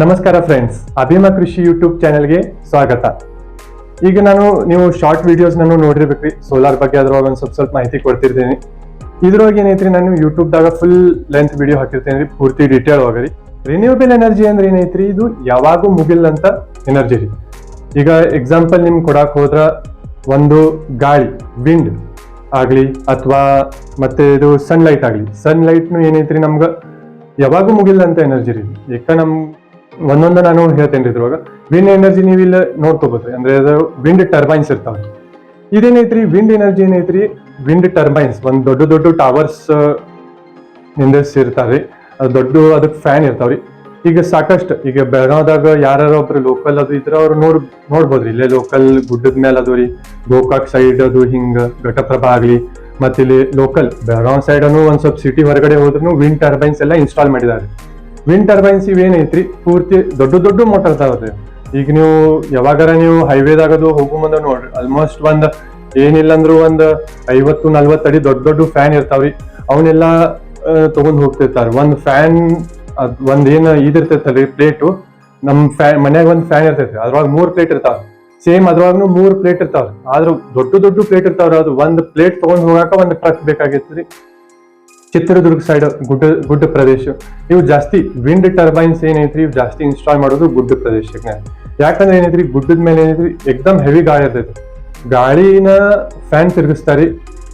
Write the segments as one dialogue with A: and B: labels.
A: ನಮಸ್ಕಾರ ಫ್ರೆಂಡ್ಸ್ ಅಭಿಮ ಕೃಷಿ ಯೂಟ್ಯೂಬ್ ಚಾನೆಲ್ಗೆ ಸ್ವಾಗತ. ಈಗ ನಾನು ನೀವು ಶಾರ್ಟ್ ವಿಡಿಯೋಸ್ ನಾನು ನೋಡಿರ್ಬೇಕ್ರಿ. ಸೋಲಾರ್ ಬಗ್ಗೆ ಅದ್ರೊಳಗೆ ಒಂದು ಸ್ವಲ್ಪ ಸ್ವಲ್ಪ ಮಾಹಿತಿ ಕೊಡ್ತಿರ್ತೀನಿ. ಇದ್ರೊಳಗೆ ಏನೈತ್ರಿ, ನಾನು ಯೂಟ್ಯೂಬ್ದಾಗ ಫುಲ್ ಲೆಂತ್ ವಿಡಿಯೋ ಹಾಕಿರ್ತೇನೆ ಪೂರ್ತಿ ಡಿಟೇಲ್ ಹೋಗ್ರಿ. ರಿನ್ಯೂಬಲ್ ಎನರ್ಜಿ ಅಂದ್ರೆ ಏನೈತ್ರಿ? ಇದು ಯಾವಾಗೂ ಮುಗಿಲ್ಲಂತ ಎನರ್ಜಿ ರೀ. ಈಗ ಎಕ್ಸಾಂಪಲ್ ನಿಮ್ಗೆ ಕೊಡಕ್ಕೆ ಹೋದ್ರ ಒಂದು ಗಾಳಿ ವಿಂಡ್ ಆಗಲಿ ಅಥವಾ ಮತ್ತೆ ಇದು ಸನ್ಲೈಟ್ ಆಗಲಿ. ಸನ್ಲೈಟ್ನು ಏನೈತ್ರಿ ನಮ್ಗೆ? ಯಾವಾಗೂ ಮುಗಿಲ್ಲ ಅಂತ ಎನರ್ಜಿ ರೀ. ಯಾಕ ನಮ್ ಒಂದೊಂದು ನಾನು ಹೇಳ್ತೇನೆ ರೀ ಇದ್ರೊಳಗೆ. ವಿಂಡ್ ಎನರ್ಜಿ ನೀವು ಇಲ್ಲಿ ನೋಡ್ಕೋಬೋದ್ರಿ ಅಂದ್ರೆ ಅದು ವಿಂಡ್ ಟರ್ಬೈನ್ಸ್ ಇರ್ತಾವ ಇದೇನೈತ್ರಿ ವಿಂಡ್ ಎನರ್ಜಿ ಏನೈತ್ರಿ? ವಿಂಡ್ ಟರ್ಬೈನ್ಸ್ ಒಂದು ದೊಡ್ಡ ದೊಡ್ಡ ಟವರ್ಸ್ ನಿಂದಿರ್ಸಿರ್ತಾರ್ರಿ ಅದು ದೊಡ್ಡ ಅದಕ್ಕೆ ಫ್ಯಾನ್ ಇರ್ತಾವ್ರಿ. ಈಗ ಸಾಕಷ್ಟು, ಈಗ ಬೆಳಗಾವ್ದಾಗ ಯಾರು ಒಬ್ರು ಲೋಕಲ್ ಅದು ಇದ್ರೆ ಅವ್ರು ನೋಡ್, ನೋಡ್ಬೋದ್ರಿ. ಇಲ್ಲೇ ಲೋಕಲ್ ಗುಡ್ಡದ ಮೇಲೆ ಅದು ರೀ. ಗೋಕಾಕ್ ಸೈಡ್ ಅದು ಹಿಂಗ, ಘಟಪ್ರಭಾ ಆಗ್ಲಿ. ಮತ್ತೆ ಇಲ್ಲಿ ಲೋಕಲ್ ಬೆಳಗಾವ್ ಸೈಡ್ ಅನ್ನು ಒಂದ್ ಸ್ವಲ್ಪ ಸಿಟಿ ಹೊರಗಡೆ ಹೋದ್ರು ವಿಂಡ್ ಟರ್ಬೈನ್ಸ್ ಎಲ್ಲ ಇನ್ಸ್ಟಾಲ್ ಮಾಡಿದ್ದಾರೆ ವಿಂಡ್ ಟರ್ಬೈನ್ಸ್ ಇವೇನೈತ್ರಿ ಪೂರ್ತಿ ದೊಡ್ಡ ದೊಡ್ಡ ಮೋಟರ್ ಅದಾವ್ರಿ ಈಗ ನೀವು ಯಾವಾಗಾರ ನೀವು ಹೈವೇದಾಗ ಅದು ಹೋಗೋ ಮುಂದೆ ನೋಡ್ರಿ ಆಲ್ಮೋಸ್ಟ್ ಒಂದು ಏನಿಲ್ಲ ಅಂದ್ರೂ ಒಂದ್ ಐವತ್ತು, ನಲ್ವತ್ತು ಅಡಿ ದೊಡ್ಡ ದೊಡ್ಡ ಫ್ಯಾನ್ ಇರ್ತಾವ್ರಿ. ಅವನ್ನೆಲ್ಲ ತಗೊಂಡ್ ಹೋಗ್ತಿರ್ತಾರೆ. ಒಂದು ಫ್ಯಾನ್ ಅದ್ ಒಂದ್ ಏನ್ ಇದಿರ್ತೈತಲ್ರಿ ಪ್ಲೇಟು ನಮ್ಮ ಫ್ಯಾನ್ ಮನ್ಯಾಗ ಒಂದು ಫ್ಯಾನ್ ಇರ್ತೈತಿ ಅದ್ರೊಳಗೆ ಮೂರು ಪ್ಲೇಟ್ ಇರ್ತಾವೆ. ಸೇಮ್ ಅದ್ರೊಳಗೂ ಮೂರು ಪ್ಲೇಟ್ ಇರ್ತಾವ್ರಿ. ಆದ್ರೂ ದೊಡ್ಡ ದೊಡ್ಡ ಪ್ಲೇಟ್ ಇರ್ತಾವ್ರಿ. ಅದು ಒಂದು ಪ್ಲೇಟ್ ತಗೊಂಡ್ ಹೋಗಾಕ ಒಂದು ಟ್ರಕ್ ಬೇಕಾಗಿತ್ರಿ. ಚಿತ್ರದುರ್ಗ ಸೈಡ್ ಗುಡ್ಡ ಗುಡ್ಡ ಪ್ರದೇಶ. ಇವು ಜಾಸ್ತಿ ವಿಂಡ್ ಟರ್ಬೈನ್ಸ್ ಏನೈತ್ರಿ, ಇವು ಜಾಸ್ತಿ ಇನ್ಸ್ಟಾಲ್ ಮಾಡೋದು ಗುಡ್ಡ ಪ್ರದೇಶಕ್ಕೆ. ಯಾಕಂದ್ರೆ ಏನೈತ್ರಿ, ಗುಡ್ಡದ ಮೇಲೆ ಏನೈತ್ರಿ, ಎಕ್ದಮ್ ಹೆವಿ ಗಾಳಿ ಇರ್ತೈತಿ. ಗಾಳಿನ ಫ್ಯಾನ್ ತಿರುಗಿಸ್ತಾರೆ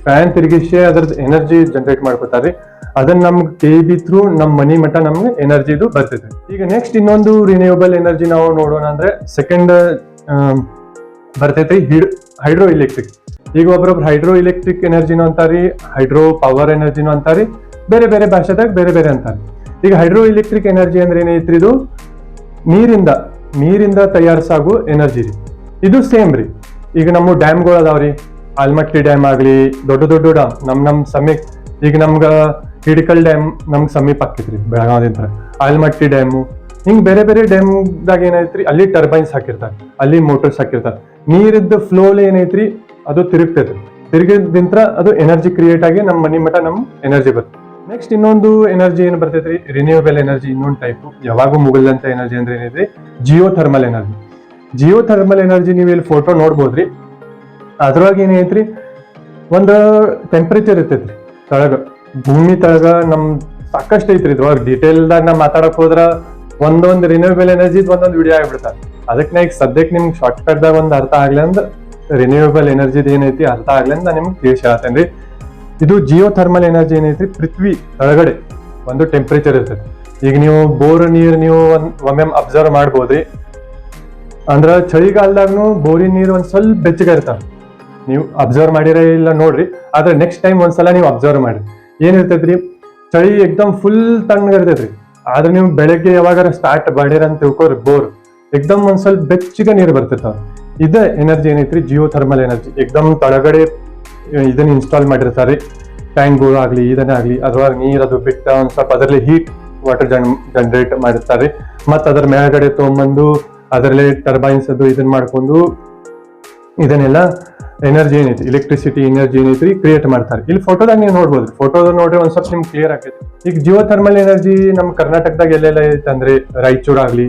A: ಫ್ಯಾನ್ ತಿರುಗಿಸಿ ಅದ್ರದ್ದು ಎನರ್ಜಿ ಜನರೇಟ್ ಮಾಡ್ಕೊತಾರೆ ಅದನ್ನ ನಮ್ಗೆ ಕೆ ಬಿ ಥ್ರೂ ನಮ್ಮ ಮನಿ ಮಟ್ಟ ನಮ್ಗೆ ಎನರ್ಜಿದು ಬರ್ತೈತೆ. ಈಗ ನೆಕ್ಸ್ಟ್ ಇನ್ನೊಂದು ರಿನ್ಯೂವಬಲ್ ಎನರ್ಜಿ ನಾವು ನೋಡೋಣ ಅಂದ್ರೆ ಸೆಕೆಂಡ್ ಬರ್ತೈತೆ ಹಿಡ್ ಹೈಡ್ರೋ ಎಲೆಕ್ಟ್ರಿಕ್ ಈಗ ಒಬ್ರೊಬ್ರು ಹೈಡ್ರೋ ಎಲೆಕ್ಟ್ರಿಕ್ ಎನರ್ಜಿನೂ ಅಂತಾರಿ, ಹೈಡ್ರೋ ಪವರ್ ಎನರ್ಜಿನೂ ಅಂತಾರಿ, ಬೇರೆ ಬೇರೆ ಭಾಷೆದಾಗ ಬೇರೆ ಬೇರೆ ಅಂತಾರೆ. ಈಗ ಹೈಡ್ರೋ ಎಲೆಕ್ಟ್ರಿಕ್ ಎನರ್ಜಿ ಅಂದ್ರೆ ಏನೈತ್ರಿ ಇದು? ನೀರಿಂದ ನೀರಿಂದ ತಯಾರಿಸಾಗೋ ಎನರ್ಜಿ ರೀ. ಇದು ಸೇಮ್ ರೀ. ಈಗ ನಮ್ಮ ಡ್ಯಾಮ್ಗಳು ಅದಾವ್ರಿ ಆಲ್ಮಟ್ಟಿ ಡ್ಯಾಮ್ ಆಗಲಿ, ದೊಡ್ಡ ದೊಡ್ಡ ಡ್ಯಾಮ್ ನಮ್ಮ ನಮ್ಮ ಸಮೀಪ ಈಗ ನಮ್ಗೆ ಹಿಡಿಕಲ್ ಡ್ಯಾಮ್ ನಮ್ಗೆ ಸಮೀಪ ಆಕೈತ್ರಿ ಬೆಳಗಾವದಿಂದ ಆಲ್ಮಟ್ಟಿ ಡ್ಯಾಮು ಹಿಂಗೆ ಬೇರೆ ಬೇರೆ ಡ್ಯಾಮ್ದಾಗ ಏನೈತ್ರಿ ಅಲ್ಲಿ ಟರ್ಬೈನ್ಸ್ ಹಾಕಿರ್ತಾರೆ, ಅಲ್ಲಿ ಮೋಟರ್ಸ್ ಹಾಕಿರ್ತಾರೆ. ನೀರಿದ್ದ ಫ್ಲೋಲ್ ಏನೈತ್ರಿ ಅದು ತಿರುಗ್ತೈತೆ ತಿರುಗಿದಿಂತ್ರ ಅದು ಎನರ್ಜಿ ಕ್ರಿಯೇಟ್ ಆಗಿ ನಮ್ಮ ಮನೆ ಮಠ ನಮ್ ಎನರ್ಜಿ ಬರುತ್ತೆ. ನೆಕ್ಸ್ಟ್ ಇನ್ನೊಂದು ಎನರ್ಜಿ ಏನ್ ರೀ ರಿನ್ಯೂವಬಲ್ ಎನರ್ಜಿ ಇನ್ನೊಂದು ಟೈಪ್ ಯಾವಾಗೂ ಮುಗಿದಂತ ಎನರ್ಜಿ ಅಂದ್ರೆ ಏನಿದೆ? Jio thermal energy Jio thermal energy ನೀವು ಇಲ್ಲಿ ಫೋಟೋ ನೋಡ್ಬೋದ್ರಿ. ಅದ್ರೊಳಗೆ ಏನೈತ್ರಿ ಒಂದು ಟೆಂಪ್ರೇಚರ್ ಇರ್ತೈತ್ರಿ. ತಳಗ. ಭೂಮಿ ತಳಗ ನಮ್ ಸಾಕಷ್ಟು ಐತ್ರಿ ಇದ್ರೊಳಗೆ. ಡೀಟೇಲ್ದಾಗ ನಾ ಮಾತಾಡಕ್ ಹೋದ್ರ ಒಂದೊಂದು ರಿನ್ಯೂವಬಲ್ ಎನರ್ಜಿ ಒಂದೊಂದು ವಿಡಿಯೋ ಆಗಿಬಿಡ್ತಾರೆ. ಅದಕ್ಕೆ ನಾ ಈಗ ಸದ್ಯಕ್ಕೆ ನಿಮ್ಗೆ ಶಾರ್ಟ್ ಕಟ್ದಾಗ ಒಂದು ಅರ್ಥ ಆಗ್ಲಿ ಅಂದ್ ರಿನ್ಯೂವಬಲ್ ಎನರ್ಜಿದು ಏನೈತಿ? ಅರ್ಥ ಆಗ್ಲಿ ಅಂತ ನಿಮ್ಗೆ ತಿಳಿಸಿ ಹೇಳ್ತೇನ್ರಿ ಇದು ಜಿಯೋ ಥರ್ಮಲ್ ಎನರ್ಜಿ ಏನೈತಿ ಪೃಥ್ವಿ ಒಳಗಡೆ ಒಂದು ಟೆಂಪರೇಚರ್ ಇರ್ತೈತಿ. ಈಗ ನೀವು ಬೋರ್ ನೀರ್ ನೀವು ಒಮ್ಮೆ ಅಬ್ಸರ್ವ್ ಮಾಡ್ಬೋದ್ರಿ ಅಂದ್ರ ಚಳಿಗಾಲದಾಗ್ನು ಬೋರಿನ ನೀರು ಒಂದ್ ಸ್ವಲ್ಪ ಬೆಚ್ಚಗ ಇರ್ತಾವ. ನೀವು ಅಬ್ಸರ್ವ್ ಮಾಡಿರ ಇಲ್ಲ ನೋಡ್ರಿ. ಆದ್ರೆ ನೆಕ್ಸ್ಟ್ ಟೈಮ್ ಒಂದ್ಸಲ ನೀವು ಅಬ್ಸರ್ವ್ ಮಾಡಿ ಏನಿರ್ತೈತ್ರಿ ಚಳಿ ಎಕ್ದಮ್ ಫುಲ್ ತಣ್ಣಗ ಇರ್ತೈತ್ರಿ. ಆದ್ರೆ ನೀವು ಬೆಳಗ್ಗೆ ಯಾವಾಗಾರ ಸ್ಟಾರ್ಟ್ ಮಾಡಿರ ಅಂತ ತಿಳ್ಕೊರಿ ಬೋರ್. ಎಕ್ದಮ್ ಒಂದ್ ಸ್ವಲ್ಪ ಬೆಚ್ಚಗ ನೀರು ಬರ್ತಿರ್ತಾವ. ಇದ ಎನರ್ಜಿ ಏನೈತ್ರಿ? ಜಿಯೋ ಥರ್ಮಲ್ ಎನರ್ಜಿ ಎಕ್ದಮ್ ತಳಗಡೆ ಇದನ್ನ ಇನ್ಸ್ಟಾಲ್ ಮಾಡಿರ್ತಾರೆ. ಟ್ಯಾಂಕ್ಗಳು ಆಗಲಿ, ಇದನ್ನೇ ಆಗಲಿ, ಅದ್ರೊಳಗೆ ನೀರು ಅದು ಬಿಟ್ಟ ಒಂದು ಸ್ವಲ್ಪ ಅದರಲ್ಲಿ ಹೀಟ್ ವಾಟರ್ ಜನ್ ಜನರೇಟ್ ಮಾಡಿರ್ತಾರೆ. ಮತ್ತು ಅದರ ಮೇಲ್ಗಡೆ ತೊಗೊಂಬಂದು, ಅದರಲ್ಲೇ ಟರ್ಬೈನ್ಸ್ ಅದು ಇದನ್ನ ಮಾಡ್ಕೊಂಡು, ಇದನ್ನೆಲ್ಲ ಎನರ್ಜಿ ಏನೈತಿ ಎಲೆಕ್ಟ್ರಿಸಿಟಿ ಎನರ್ಜಿ ಏನೈತಿ ಕ್ರಿಯೇಟ್ ಮಾಡ್ತಾರೆ. ಇಲ್ಲಿ ಫೋಟೋದಾಗ ನೀವು ನೋಡ್ಬೋದು ಫೋಟೋದಾಗ ನೋಡ್ರಿ ಒಂದು ಸ್ವಲ್ಪ ನಿಮ್ಗೆ ಕ್ಲಿಯರ್ ಆಗೈತಿ ಈಗ ಜಿಯೋ ಥರ್ಮಲ್ ಎನರ್ಜಿ ನಮ್ಮ ಕರ್ನಾಟಕದಾಗ ಎಲ್ಲೆಲ್ಲ ಐತೆ ಅಂದ್ರೆ, ರಾಯಚೂರು ಆಗ್ಲಿ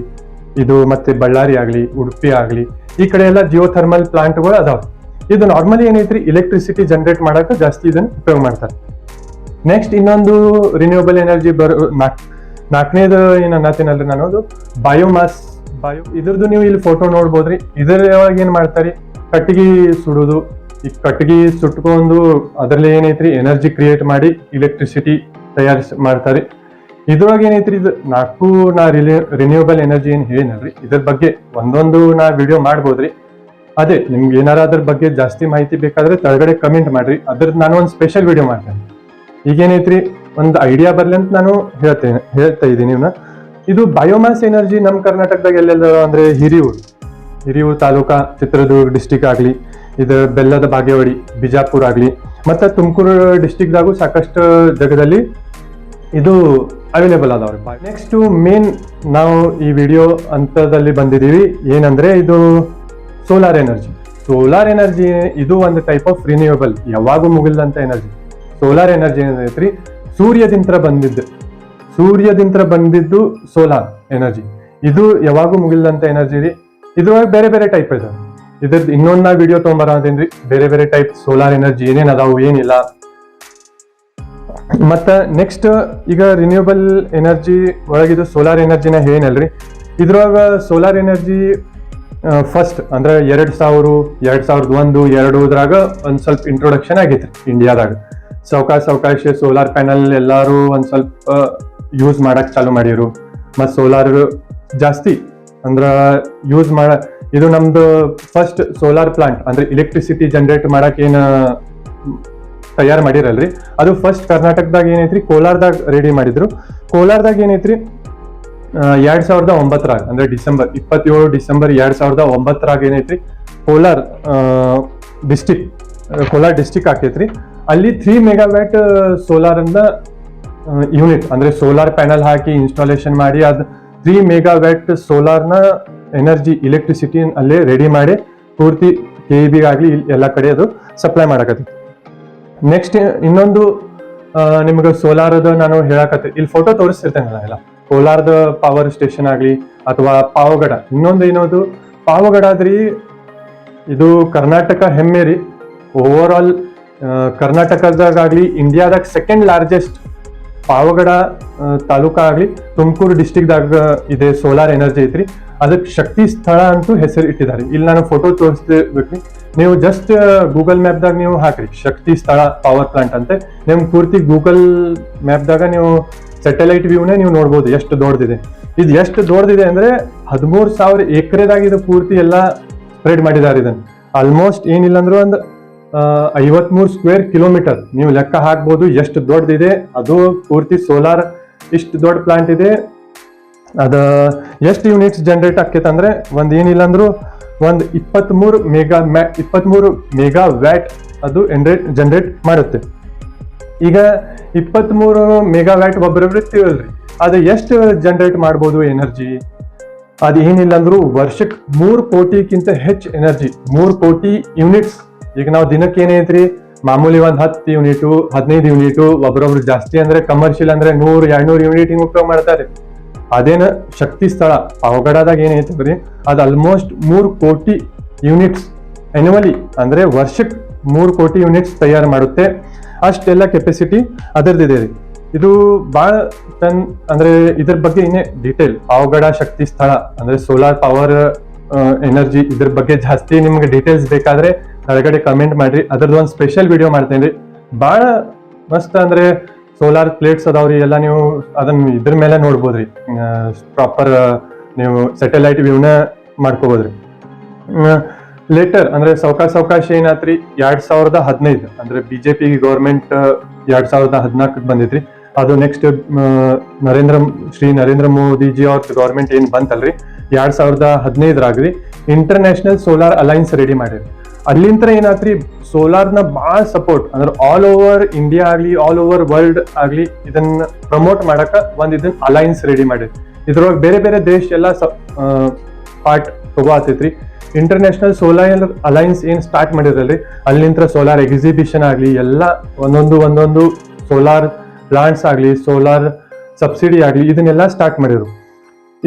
A: ಇದು ಮತ್ತೆ ಬಳ್ಳಾರಿ ಆಗಲಿ, ಉಡುಪಿ ಆಗಲಿ, ಈ ಕಡೆ ಎಲ್ಲ ಜಿಯೋ ಥರ್ಮಲ್ ಪ್ಲಾಂಟ್ಗಳು ಅದಾವ. ಇದು ನಾರ್ಮಲಿ ಏನೈತ್ರಿ? ಎಲೆಕ್ಟ್ರಿಸಿಟಿ ಜನರೇಟ್ ಮಾಡಕ್ಕೆ ಜಾಸ್ತಿ ಇದನ್ನು ಉಪಯೋಗ ಮಾಡ್ತಾರೆ. ನೆಕ್ಸ್ಟ್ ಇನ್ನೊಂದು ರಿನ್ಯೂವಬಲ್ ಎನರ್ಜಿ ಬರೋ, ನಾಕ್ ನಾಲ್ಕನೇದು ಏನು ಅನ್ನತೀನಲ್ರಿ ನಾನು? ಅದು ಬಯೋಮಾಸ್ ಬಯೋ ಇದ್ರದ್ದು ನೀವು ಇಲ್ಲಿ ಫೋಟೋ ನೋಡ್ಬೋದ್ರಿ. ಇದರೊಳಗೆ ಏನು ಮಾಡ್ತಾರೆ? ಕಟ್ಟಿಗೆ ಸುಡೋದು. ಈ ಕಟ್ಟಿಗೆ ಸುಟ್ಕೊಂಡು ಅದರಲ್ಲಿ ಏನೈತ್ರಿ? ಎನರ್ಜಿ ಕ್ರಿಯೇಟ್ ಮಾಡಿ ಇಲೆಕ್ಟ್ರಿಸಿಟಿ ತಯಾರಿಸಿ, ಮಾಡ್ತಾರೆ. ಇದ್ರೊಳಗೆ ಏನೈತ್ರಿ ಇದು? ನಾಲ್ಕು ನಾ ರಿನ್ಯೂವಬಲ್ ಎನರ್ಜಿ ಏನ್ ಹೇಳಿನಲ್ರಿ? ಇದ್ರ ಬಗ್ಗೆ ಒಂದೊಂದು ನಾ ವಿಡಿಯೋ ಮಾಡ್ಬೋದ್ರಿ. ಅದೇ, ನಿಮ್ಗೆ ಏನಾರ ಅದ್ರ ಬಗ್ಗೆ ಜಾಸ್ತಿ ಮಾಹಿತಿ ಬೇಕಾದ್ರೆ ತಳಗಡೆ ಕಮೆಂಟ್ ಮಾಡ್ರಿ. ಅದ್ರದ್ದು ನಾನು ಒಂದು ಸ್ಪೆಷಲ್ ವಿಡಿಯೋ ಮಾಡ್ತೇನೆ. ಈಗೇನೈತ್ರಿ ಒಂದು ಐಡಿಯಾ ಬರ್ಲಿ ಅಂತ ನಾನು ಹೇಳ್ತೇನೆ, ಹೇಳ್ತಾ ಇದ್ದೀನಿ ಇದು ಬಯೋಮಾಸ್ ಎನರ್ಜಿ ನಮ್ಮ ಕರ್ನಾಟಕದಾಗ ಎಲ್ಲೆಲ್ಲ ಅಂದ್ರೆ ಹಿರಿಯೂರು. ಹಿರಿಯೂರು ತಾಲೂಕಾ, ಚಿತ್ರದುರ್ಗ ಡಿಸ್ಟಿಕ್ ಆಗ್ಲಿ, ಇದು ಬೆಲ್ಲದ ಬಾಗೇವಾಡಿ, ಬಿಜಾಪುರ ಆಗ್ಲಿ, ಮತ್ತೆ ತುಮಕೂರು ಡಿಸ್ಟಿಕ್ದಾಗೂ ಸಾಕಷ್ಟು ಜಾಗದಲ್ಲಿ ಇದು ಅವೈಲೇಬಲ್ ಅದಾವ್ರಿ ನೆಕ್ಸ್ಟ್ ಮೇನ್ ನಾವು ಈ ವಿಡಿಯೋ ಹಂತದಲ್ಲಿ ಬಂದಿದ್ದೀವಿ. ಏನಂದ್ರೆ ಇದು ಸೋಲಾರ್ ಎನರ್ಜಿ ಸೋಲಾರ್ ಎನರ್ಜಿ ಇದು ಒಂದು ಟೈಪ್ ಆಫ್ ರಿನ್ಯೂವಬಲ್ ಯಾವಾಗೂ ಮುಗಿಲ್ದಂತ ಎನರ್ಜಿ ಸೋಲಾರ್ ಎನರ್ಜಿ ಏನೈತ್ರಿ ಸೂರ್ಯದಿಂತ್ರ ಬಂದಿದ್ದು. ಸೂರ್ಯದಿಂತ ಬಂದಿದ್ದು ಸೋಲಾರ್ ಎನರ್ಜಿ ಇದು ಯಾವಾಗೂ ಮುಗಿಲ್ದಂತ ಎನರ್ಜಿ ರೀ. ಇದ್ರೊಳಗೆ ಬೇರೆ ಬೇರೆ ಟೈಪ್ ಇದಾವೆ. ಇದ್ರದ್ದು ಇನ್ನೊಂದು ನಾ ವಿಡಿಯೋ ತೊಗೊಂಬರ ಅಂತೇನ್ರಿ ಬೇರೆ ಬೇರೆ ಟೈಪ್ ಸೋಲಾರ್ ಎನರ್ಜಿ ಏನೇನು ಅದಾವು, ಏನಿಲ್ಲ. ಮತ್ತ ನೆಕ್ಸ್ಟ್ ಈಗ ರಿನ್ಯೂಬಲ್ ಎನರ್ಜಿ ಒಳಗಿದು ಸೋಲಾರ್ ಎನರ್ಜಿನ ಏನಲ್ರಿ ಇದ್ರೊಳಗ ಸೋಲಾರ್ ಎನರ್ಜಿ ಫಸ್ಟ್ ಅಂದ್ರೆ ಎರಡು ಸಾವಿರ, ಎರಡು ಸಾವಿರದ ಒಂದು ಎರಡೂದ್ರಾಗ ಒಂದು ಸ್ವಲ್ಪ ಇಂಟ್ರೊಡಕ್ಷನ್ ಆಗೈತ್ರಿ ಇಂಡಿಯಾದಾಗ ಸಾವಕಾಶ ಸಾವಕಾಶ ಸೋಲಾರ್ ಪ್ಯಾನಲ್ ಎಲ್ಲಾರು ಒಂದು ಸ್ವಲ್ಪ ಯೂಸ್ ಮಾಡಕ್ ಚಾಲು ಮಾಡಿರು ಮತ್ತು ಸೋಲಾರ್ ಜಾಸ್ತಿ ಅಂದ್ರೆ ಯೂಸ್ ಮಾಡ, ಇದು ನಮ್ದು ಫಸ್ಟ್ ಸೋಲಾರ್ ಪ್ಲಾಂಟ್ ಅಂದ್ರೆ ಇಲೆಕ್ಟ್ರಿಸಿಟಿ ಜನರೇಟ್ ಮಾಡಕ್ ಏನ ತಯಾರು ಮಾಡಿರಲ್ರಿ. ಅದು ಫಸ್ಟ್ ಕರ್ನಾಟಕದಾಗ ಏನೈತ್ರಿ, ಕೋಲಾರದಾಗ ರೆಡಿ ಮಾಡಿದ್ರು. ಕೋಲಾರದಾಗ ಏನೈತ್ರಿ ಎರಡ್ ಸಾವಿರದ ಒಂಬತ್ತರಾಗ, ಅಂದ್ರೆ ಡಿಸೆಂಬರ್, ಇಪ್ಪತ್ತೇಳು ಡಿಸೆಂಬರ್ ಎರಡ್ ಸಾವಿರದ ಒಂಬತ್ತರಾಗ ಏನೈತ್ರಿ, ಕೋಲಾರ್ ಡಿಸ್ಟಿಕ್ ಕೋಲಾರ್ ಡಿಸ್ಟಿಕ್ ಆಕೈತ್ರಿ ಅಲ್ಲಿ ತ್ರೀ ಮೆಗಾವ್ಯಾಟ್ ಸೋಲಾರ್ ಅಂದ ಯೂನಿಟ್ ಅಂದ್ರೆ ಸೋಲಾರ್ ಪ್ಯಾನಲ್ ಹಾಕಿ ಇನ್ಸ್ಟಾಲೇಷನ್ ಮಾಡಿ ಅದ್ ತ್ರೀ ಮೆಗಾವ್ಯಾಟ್ ಸೋಲಾರ್ನ ಎನರ್ಜಿ ಇಲೆಕ್ಟ್ರಿಸಿಟಿ ಅಲ್ಲೇ ರೆಡಿ ಮಾಡಿ, ಪೂರ್ತಿ ಕೆ ಬಿ ಆಗ್ಲಿ ಎಲ್ಲ ಕಡೆ ಅದು ಸಪ್ಲೈ ಮಾಡಕತ್ತಿ ನೆಕ್ಸ್ಟ್ ಇನ್ನೊಂದು ನಿಮಗೆ ಸೋಲಾರದ ನಾನು ಹೇಳಕತ್ತೆ ಇಲ್ಲಿ ಫೋಟೋ ತೋರಿಸ್ತಿರ್ತೇನೆ ಎಲ್ಲ. ಕೋಲಾರದ ಪವರ್ ಸ್ಟೇಷನ್ ಆಗಲಿ ಅಥವಾ ಪಾವಗಡ. ಇನ್ನೊಂದು ಏನೋದು? ಪಾವಗಡ ಆದ್ರಿ, ಇದು ಕರ್ನಾಟಕ ಹೆಮ್ಮೆ ರೀ. ಓವರ್ ಆಲ್ ಕರ್ನಾಟಕದಾಗಲಿ ಇಂಡಿಯಾದಾಗ ಸೆಕೆಂಡ್ ಲಾರ್ಜೆಸ್ಟ್ ಪಾವಗಡ ತಾಲೂಕ ಆಗಲಿ ತುಮಕೂರು ಡಿಸ್ಟಿಕ್ದಾಗ ಇದೆ ಸೋಲಾರ್ ಎನರ್ಜಿ ಐತ್ರಿ. ಅದಕ್ಕೆ ಶಕ್ತಿ ಸ್ಥಳ ಅಂತೂ ಹೆಸರು ಇಟ್ಟಿದ್ದಾರೆ. ಇಲ್ಲಿ ನಾನು ಫೋಟೋ ತೋರಿಸ್ಬೇಕ್ರಿ. ನೀವು ಜಸ್ಟ್ ಗೂಗಲ್ ಮ್ಯಾಪ್ದಾಗ ನೀವು ಹಾಕ್ರಿ. ಶಕ್ತಿ, ಸ್ಥಳ ಪವರ್ ಪ್ಲಾಂಟ್ ಅಂತ. ನಿಮ್ಮ ಪೂರ್ತಿ ಗೂಗಲ್ ಮ್ಯಾಪ್ದಾಗ ನೀವು ಸ್ಯಾಟಲೈಟ್ ವ್ಯೂನೇ ನೀವು ನೋಡ್ಬೋದು ಎಷ್ಟು ದೊಡ್ಡದಿದೆ. ಇದು ಎಷ್ಟು ದೊಡ್ಡದಿದೆ ಅಂದರೆ ಹದಿಮೂರು ಸಾವಿರ ಎಕರೆದಾಗ ಇದು ಪೂರ್ತಿ ಎಲ್ಲ ಸ್ಪ್ರೆಡ್ ಮಾಡಿದ್ದಾರೆ ಇದನ್ನು. ಆಲ್ಮೋಸ್ಟ್ ಏನಿಲ್ಲ ಅಂದ್ರೂ ಒಂದು ಐವತ್ಮೂರು ಸ್ಕ್ವೇರ್ ಕಿಲೋಮೀಟರ್ ನೀವು ಲೆಕ್ಕ ಹಾಕ್ಬೋದು ಎಷ್ಟು ದೊಡ್ಡದಿದೆ. ಅದು ಪೂರ್ತಿ ಸೋಲಾರ್ ಇಷ್ಟು ದೊಡ್ಡ ಪ್ಲಾಂಟ್ ಇದೆ. ಅದು ಎಷ್ಟು ಯೂನಿಟ್ಸ್ ಜನ್ರೇಟ್ ಆಕೈತೆ ಅಂದರೆ ಒಂದು ಏನಿಲ್ಲ ಅಂದ್ರೂ ಒಂದ್ ಇಪ್ಪತ್ಮೂರು ಮೆಗಾ ಮ್ಯಾ, ಇಪ್ಪತ್ಮೂರು ಮೆಗಾ ವ್ಯಾಟ್ ಅದು ಜನರೇಟ್ ಜನ್ರೇಟ್ ಮಾಡುತ್ತೆ. ಈಗ ಇಪ್ಪತ್ಮೂರು ಮೆಗಾ ವ್ಯಾಟ್ ಒಬ್ಬರೊಬ್ಬರು ತಿಳಿದ್ರಿ ಅದು ಎಷ್ಟು ಜನ್ರೇಟ್ ಮಾಡ್ಬೋದು ಎನರ್ಜಿ ಅದು ಏನಿಲ್ಲ ಅಂದ್ರೂ ವರ್ಷಕ್ಕೆ ಮೂರು ಕೋಟಿಗಿಂತ ಹೆಚ್ಚು ಎನರ್ಜಿ ಮೂರು ಕೋಟಿ ಯೂನಿಟ್ಸ್ ಈಗ ನಾವು ದಿನಕ್ಕೆ ಏನೈತ್ರಿ ಮಾಮೂಲಿ ಒಂದು ಹತ್ತು ಯೂನಿಟು ಹದಿನೈದು ಯೂನಿಟು ಒಬ್ಬರೊಬ್ರು ಜಾಸ್ತಿ ಅಂದ್ರೆ ಕಮರ್ಷಿಯಲ್ ಅಂದ್ರೆ ನೂರ್, ಎರಡ್ನೂರು ಯೂನಿಟ್ ಹಿಂಗೆ ಉಪಯೋಗ ಮಾಡ್ತಾರೆ. ಅದೇನ ಶಕ್ತಿ ಸ್ಥಳ ಅವಘಡದಾಗ ಏನೈತಂದ್ರಿ ಅದು ಆಲ್ಮೋಸ್ಟ್ ಮೂರು ಕೋಟಿ ಯೂನಿಟ್ಸ್ ಎನ್ಯುವಲಿ ಅಂದ್ರೆ ವರ್ಷಕ್ಕೆ ಮೂರು ಕೋಟಿ ಯೂನಿಟ್ಸ್ ತಯಾರು ಮಾಡುತ್ತೆ. ಅಷ್ಟೆಲ್ಲ ಕೆಪಾಸಿಟಿ ಅದರದಿದೆ ರೀ. ಇದು ಭಾಳ ಟನ್ ಅಂದ್ರೆ ಇದ್ರ ಬಗ್ಗೆ ಇನ್ನೇ ಡೀಟೇಲ್ ಅವಘಡ ಶಕ್ತಿ ಸ್ಥಳ, ಅಂದ್ರೆ ಸೋಲಾರ್ ಪವರ್ ಎನರ್ಜಿ ಇದ್ರ ಬಗ್ಗೆ ಜಾಸ್ತಿ ನಿಮ್ಗೆ ಡೀಟೇಲ್ಸ್ ಬೇಕಾದ್ರೆ ಕೆಳಗಡೆ ಕಮೆಂಟ್ ಮಾಡಿರಿ. ಅದ್ರದ್ದು ಒಂದು ಸ್ಪೆಷಲ್ ವಿಡಿಯೋ ಮಾಡ್ತೇನೆ ಭಾಳ ಮಸ್ತ್ ಅಂದ್ರೆ ಸೋಲಾರ್ ಪ್ಲೇಟ್ಸ್ ಅದಾವ್ರಿ, ಎಲ್ಲ ನೀವು ಅದನ್ನ ಇದ್ರ ಮೇಲೆ ನೋಡ್ಬೋದ್ರಿ. ಪ್ರಾಪರ್ ನೀವು ಸೆಟಲೈಟ್ ವ್ಯೂನ ಮಾಡ್ಕೋಬೋದ್ರಿ. ಲೇಟರ್ ಅಂದ್ರೆ ಸಾವಕಾಶ ಸಾವಕಾಶ ಏನಾತ್ರಿ, ಎರಡ್ ಸಾವಿರದ ಹದಿನೈದು, ಅಂದ್ರೆ ಬಿಜೆಪಿ ಗೌರ್ಮೆಂಟ್ ಎರಡ್ ಸಾವಿರದ ಹದಿನಾಲ್ಕ ಬಂದಿತ್ರಿ. ಅದು ನೆಕ್ಸ್ಟ್ ನರೇಂದ್ರ, ಶ್ರೀ ನರೇಂದ್ರ ಮೋದಿಜಿ ಅವ್ರ ಗೌರ್ಮೆಂಟ್ ಏನ್ ಬಂತಲ್ರಿ, ಎರಡ್ ಸಾವಿರದ ಹದಿನೈದರಾಗ್ರಿ ಇಂಟರ್ನ್ಯಾಷನಲ್ ಸೋಲಾರ್ ಅಲೈನ್ಸ್ ರೆಡಿ ಮಾಡಿರಿ. ಅಲ್ಲಿಂತ್ರ ಏನಾತ್ರಿ? ಸೋಲಾರ್ನ ಭಾಳ ಸಪೋರ್ಟ್ ಅಂದ್ರೆ ಆಲ್ ಓವರ್ ಇಂಡಿಯಾ ಆಗ್ಲಿ ಆಲ್ ಓವರ್ ವರ್ಲ್ಡ್ ಆಗ್ಲಿ ಇದನ್ನ ಪ್ರಮೋಟ್ ಮಾಡಕ ಒಂದ್ ಇದನ್ನ ಅಲೈನ್ಸ್ ರೆಡಿ ಮಾಡಿದ್ರಿ ಇದ್ರೊಳಗೆ ಬೇರೆ ಬೇರೆ ದೇಶ ಎಲ್ಲ ಪಾರ್ಟ್ ತಗೋ ಆತೈತ್ರಿ. ಇಂಟರ್ನ್ಯಾಷನಲ್ ಸೋಲಾರ್ ಅಲೈನ್ಸ್ ಏನ್ ಸ್ಟಾರ್ಟ್ ಮಾಡಿರಲ್ರಿ ಅಲ್ಲಿಂದ ಸೋಲಾರ್ ಎಕ್ಸಿಬಿಷನ್ ಆಗ್ಲಿ, ಎಲ್ಲ ಒಂದೊಂದು ಒಂದೊಂದು ಸೋಲಾರ್ ಪ್ಲಾಂಟ್ಸ್ ಆಗ್ಲಿ ಸೋಲಾರ್ ಸಬ್ಸಿಡಿ ಆಗ್ಲಿ, ಇದನ್ನೆಲ್ಲ ಸ್ಟಾರ್ಟ್ ಮಾಡಿರು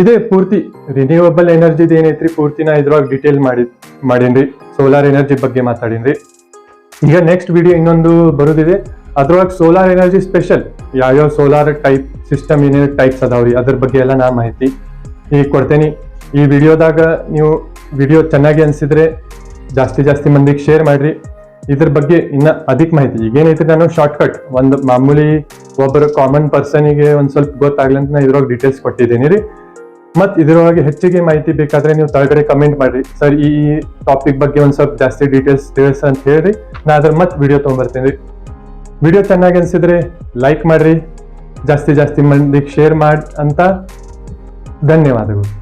A: ಇದೇ ಪೂರ್ತಿ ರಿನ್ಯೂವಬಲ್ ಎನರ್ಜಿದು ಏನೈತ್ರಿ? ಪೂರ್ತಿನ ಇದ್ರೊಳಗೆ ಡೀಟೇಲ್ ಮಾಡಿ ಮಾಡೀನ್ರಿ. ಸೋಲಾರ್ ಎನರ್ಜಿ ಬಗ್ಗೆ ಮಾತಾಡೀನ್ರಿ. ಈಗ ನೆಕ್ಸ್ಟ್ ವಿಡಿಯೋ ಇನ್ನೊಂದು ಬರೋದಿದೆ. ಅದ್ರೊಳಗೆ ಸೋಲಾರ್ ಎನರ್ಜಿ ಸ್ಪೆಷಲ್ ಯಾವ್ಯಾವ ಸೋಲಾರ್ ಟೈಪ್ ಸಿಸ್ಟಮ್ ಏನೇನು ಟೈಪ್ಸ್ ಅದಾವ್ರಿ? ಅದ್ರ ಬಗ್ಗೆ ಎಲ್ಲ ನಾ ಮಾಹಿತಿ ಈಗ ಕೊಡ್ತೇನೆ. ಈ ವಿಡಿಯೋದಾಗ ನೀವು ವಿಡಿಯೋ ಚೆನ್ನಾಗಿ ಅನಿಸಿದ್ರೆ ಜಾಸ್ತಿ ಜಾಸ್ತಿ ಮಂದಿಗೆ ಶೇರ್ ಮಾಡಿರಿ. ಇದ್ರ ಬಗ್ಗೆ ಇನ್ನ ಅಧಿಕ ಮಾಹಿತಿ. ಈಗೇನೈತಿ ನಾನು ಶಾರ್ಟ್ ಕಟ್ ಒಂದು ಮಾಮೂಲಿ ಒಬ್ಬರು ಕಾಮನ್ ಪರ್ಸನಿಗೆ ಒಂದು ಸ್ವಲ್ಪ ಗೊತ್ತಾಗ್ಲಿ ಅಂತ ನಾ ಇದ್ರೊಳಗೆ ಡೀಟೇಲ್ಸ್ ಕೊಟ್ಟಿದ್ದೀನಿ ರೀ ಮತ್ ಇದರೊಳಗೆ ಹೆಚ್ಚಿಗೆ ಮಾಹಿತಿ ಬೇಕಾದ್ರೆ ನೀವು ತಳಗಡೆ ಕಮೆಂಟ್ ಮಾಡ್ರಿ. ಸರ್, ಈ ಟಾಪಿಕ್ ಬಗ್ಗೆ ಒಂದ್ ಸ್ವಲ್ಪ ಜಾಸ್ತಿ ಡೀಟೇಲ್ಸ್ ತಿಳಿಸ್ ಅಂತ ಹೇಳಿರಿ. ನಾ ಅದ್ರ ಮತ್ತೆ ವಿಡಿಯೋ ತೊಗೊಂಬರ್ತೀನಿ ವಿಡಿಯೋ ಚೆನ್ನಾಗಿ ಅನ್ಸಿದ್ರೆ ಲೈಕ್ ಮಾಡ್ರಿ. ಜಾಸ್ತಿ ಜಾಸ್ತಿ ಮಂದಿಗೆ ಶೇರ್ ಮಾಡಿ ಅಂತ ಧನ್ಯವಾದಗಳು.